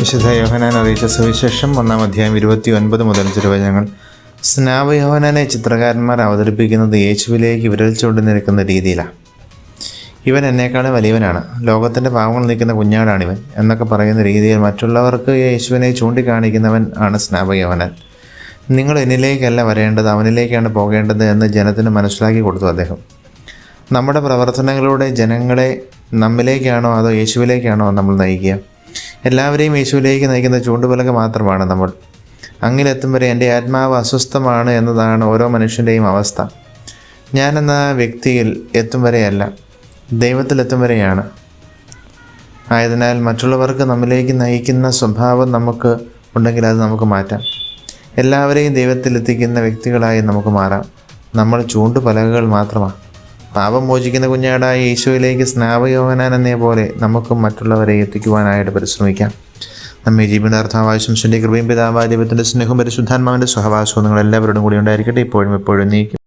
വിശുദ്ധ യോഹനാൻ അറിയിച്ച സുവിശേഷം ഒന്നാം അധ്യായം ഇരുപത്തി ഒൻപത് മുതൽ തിരുവചനങ്ങൾ. സ്നാപയോഹനാനെ ചിത്രകാരന്മാർ അവതരിപ്പിക്കുന്നത് യേശുവിലേക്ക് വിരൽ ചൂണ്ടി നിൽക്കുന്ന രീതിയിലാണ് ഇവൻ എന്നേക്കാളും വലിയവനാണ്. ലോകത്തിന്റെ പാവങ്ങൾ നിൽക്കുന്ന കുഞ്ഞാടാണിവൻ. എന്നൊക്കെ പറയുന്ന രീതിയിൽ മറ്റുള്ളവർക്ക് യേശുവിനെ ചൂണ്ടിക്കാണിക്കുന്നവൻ ആണ് സ്നാപയോഹനാൻ നിങ്ങൾ എന്നിലേക്കല്ല വരേണ്ടത് അവനിലേക്കാണ് പോകേണ്ടത് എന്ന് ജനത്തിന് മനസ്സിലാക്കി കൊടുത്തു അദ്ദേഹം. നമ്മുടെ പ്രവർത്തനങ്ങളിലൂടെ ജനങ്ങളെ നമ്മിലേക്കാണോ അതോ യേശുവിലേക്കാണോ നമ്മൾ നയിക്കുക? എല്ലാവരെയും യേശുവിലേക്ക് നയിക്കുന്ന ചൂണ്ടുപലക മാത്രമാണ് നമ്മൾ. അങ്ങിലെത്തും വരെ എന്റെ ആത്മാവ് അസ്വസ്ഥമാണ് എന്നതാണ് ഓരോ മനുഷ്യന്റെയും അവസ്ഥ. ഞാനെന്ന വ്യക്തിയിൽ എത്തും വരെയല്ല ദൈവത്തിലെത്തും വരെയാണ്. ആയതിനാൽ മറ്റുള്ളവർക്ക് നമ്മിലേക്ക് നയിക്കുന്ന സ്വഭാവം നമുക്ക് ഉണ്ടെങ്കിൽ അത് നമുക്ക് മാറ്റാം. എല്ലാവരെയും ദൈവത്തിലെത്തിക്കുന്ന വ്യക്തികളായി നമുക്ക് മാറാം. നമ്മൾ ചൂണ്ടു ചൂണ്ടുപലകകൾ മാത്രമാണ്. പാപം മോചിക്കുന്ന കുഞ്ഞാടായ യേശുവിലേക്ക് സ്നാപയോഹനാൻ എന്നേ പോലെ നമുക്കും മറ്റുള്ളവരെ എത്തിക്കുവാനായിട്ട് പരിശ്രമിക്കാം. നമ്മെ ജീവിതാർത്ഥാവാശംസിന്റെ കൃപയും പിതാവായ ദൈവത്തിന്റെ സ്നേഹവും പരിശുദ്ധാത്മാവിന്റെ സഹവാസവും നിങ്ങൾ എല്ലാവരോടും കൂടി ഉണ്ടായിരിക്കട്ടെ. ഇപ്പോഴും എപ്പോഴും നീക്കും